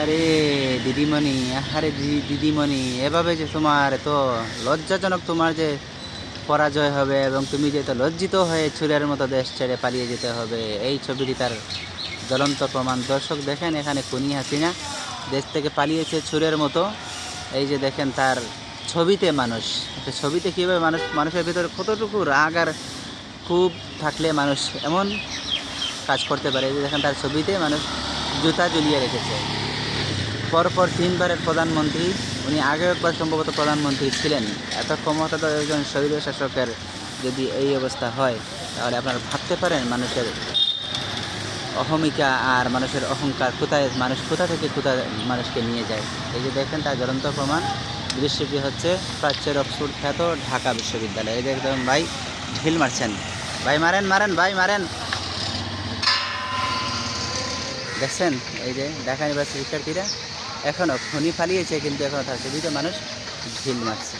আরে দিদিমণি আরে দিদিমণি, এভাবে যে তোমার তো লজ্জাজনক তোমার যে পরাজয় হবে এবং তুমি যে তো লজ্জিত হয়ে ছুরের মতো দেশ ছেড়ে পালিয়ে যেতে হবে, এই ছবিটি তার জ্বলন্ত প্রমাণ। দর্শক দেখেন এখানে কুনি হাসিনা দেশ থেকে পালিয়েছে ছুরের মতো। এই যে দেখেন তার ছবিতে মানুষ, একটা ছবিতে কীভাবে মানুষ মানুষের ভিতরে কতটুকু রাগ আর খুব থাকলে মানুষ এমন কাজ করতে পারে? যে দেখেন তার ছবিতে মানুষ জুতা ঝুলিয়ে রেখেছে। পরপর তিনবারের প্রধানমন্ত্রী, উনি আগে একবার সম্ভবত প্রধানমন্ত্রী ছিলেন। এত ক্ষমতা তো একজন শহীদ শাসকের যদি এই অবস্থা হয়, তাহলে আপনারা ভাবতে পারেন মানুষের অহমিকা আর মানুষের অহংকার কোথায়, মানুষ কোথা থেকে কোথা মানুষকে নিয়ে যায়। এই যে দেখেন তার জ্বলন্ত প্রমাণ, দৃশ্যটি হচ্ছে প্রাচ্যের অক্সফোর্ড খ্যাত ঢাকা বিশ্ববিদ্যালয়। এই দেখবেন ভাই ঢিল মারছেন। ভাই মারেন মারেন, ভাই মারেন। দেখছেন? এই যে ঢাকা ইউনিভার্সিটির শিক্ষার্থীরা। এখনও খনি ফালিয়েছে কিন্তু এখনও তার সুবিধা মানুষ ঢিল মারছে।